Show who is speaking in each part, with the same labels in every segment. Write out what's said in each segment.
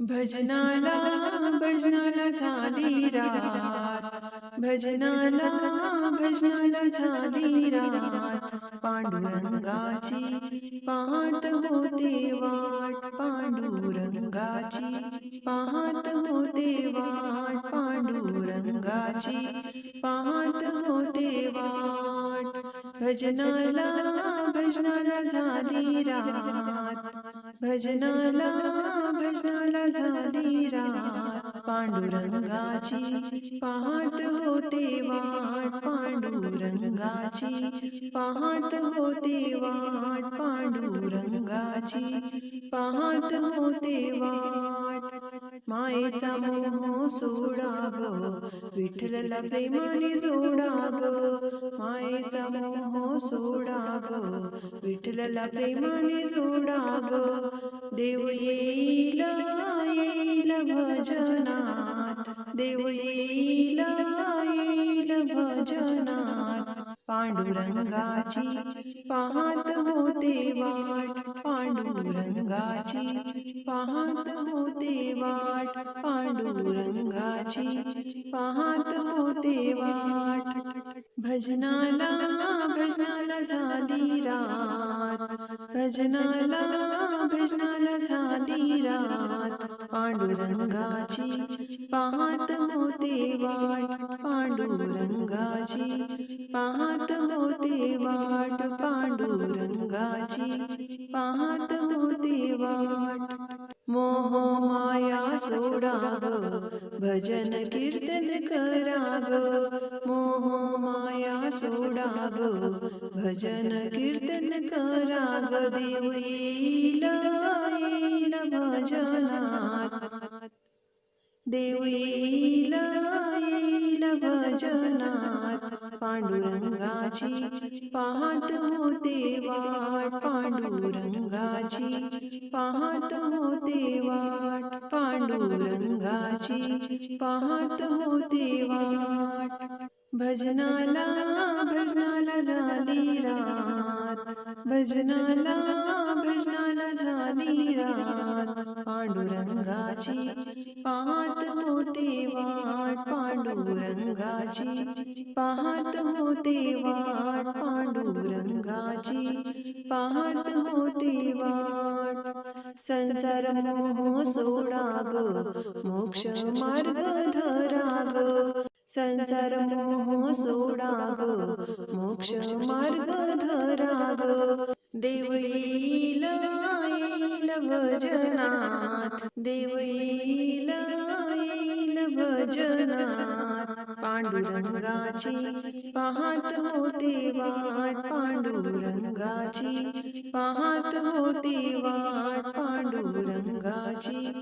Speaker 1: भजनाला भजनाला झाली रात. भजनाला भजनाला झाली रात. पांडुरंगाची पाहत होते वाट पांडुरंगाची पाहत होते वाट पांडुरंगाची पाहत होते वाट भजनाला भजनाला झाली रात. भजनाला भजनाला झाली रात पांडुरंगाची पाहत होते वाट पांडुरंगाची पाहत होते वाट पांडुरंगाची पाहत होते वाट. मायेचा मोह सोडा ग विठ्ठलला प्रेमाने जोडा ग मायेचा मोह सोडा ग विठ्ठलला प्रेमाने जोडा ग देव येईल येईल भजनात देव येईल येईल भजनात. पांडुरंगाची पाहत होते वाट पांडुरंगाची पाहत होते वाट पांडुरंगाची पाहत होते वाट भजनाला भजनाला झाली रात, भजनाला भजनाला झाली रात। पांडुरंगाची पाहत होते वाट पांडुरंगाची पाहत होते वाट पांडुरंगाची पाहत होते वाट मोह माया सोडा ग भजन कीर्तन करा ग मोह माया सोडा ग भजन कीर्तन करा ग देव येईल भजनात। देव पांडुरंगाची पाहत होते वाट पांडुरंगाची पाहत होते वाट पांडुरंगाची पाहत होते वाट। भजनाला भजनाला झाली रात। भजनाला भजनाला झाली रात। पांडुरंगाची पाहत होते वाट पांडुरंगाची पाहत होते वाट पांडुरंगाची पाहत हो वाट संसार मोह सोडा ग मोक्ष मार्ग धरा ग संसार मोह सोडा ग मोक्ष मार्ग धरा ग देव येईल येईल देव भजनात पांडुरंगाची पाहत होते वाट, पांडुरंगाची पाहत होते वाट, पांडुरंगाची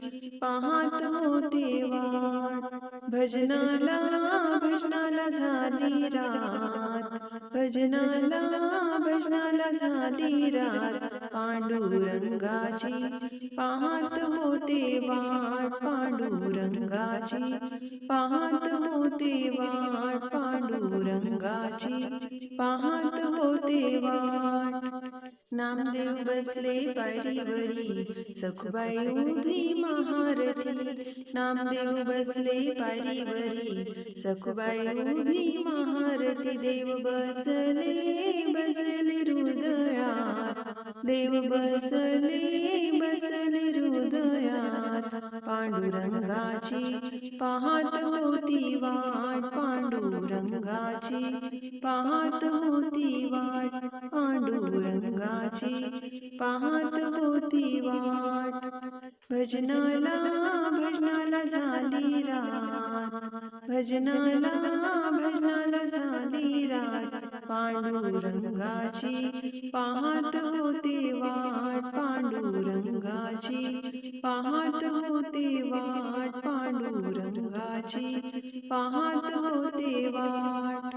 Speaker 1: पाहत होते वाट। भजनाला भजनाला झाली रात, भजनाला भजनाला झाली रात। पांडुरंगाची पाहत होते वाट पांडुरंगाची पाहत होते वाट पांडुरंगाची पाहत होते वाट नामदेव बसले पायरीवरी सखुबाई उभी महारथी। नामदेव बसले पायरीवरी सखुबाई उभी महारथी। देव बसले देव बसले बसले हृदयात पांडुरंगाची पाहत होती वाट पांडुरंगाची पाहत होती वाट पांडुरंगाची पाहत होती वाट. भजनाला भजनाला झाली रात भजनाला भजनाला झाली रात. पांडुरंगाची पाहत होते वाट पांडुरंगाची पाहत होते वाट पांडुरंगाची पाहत होते वाट.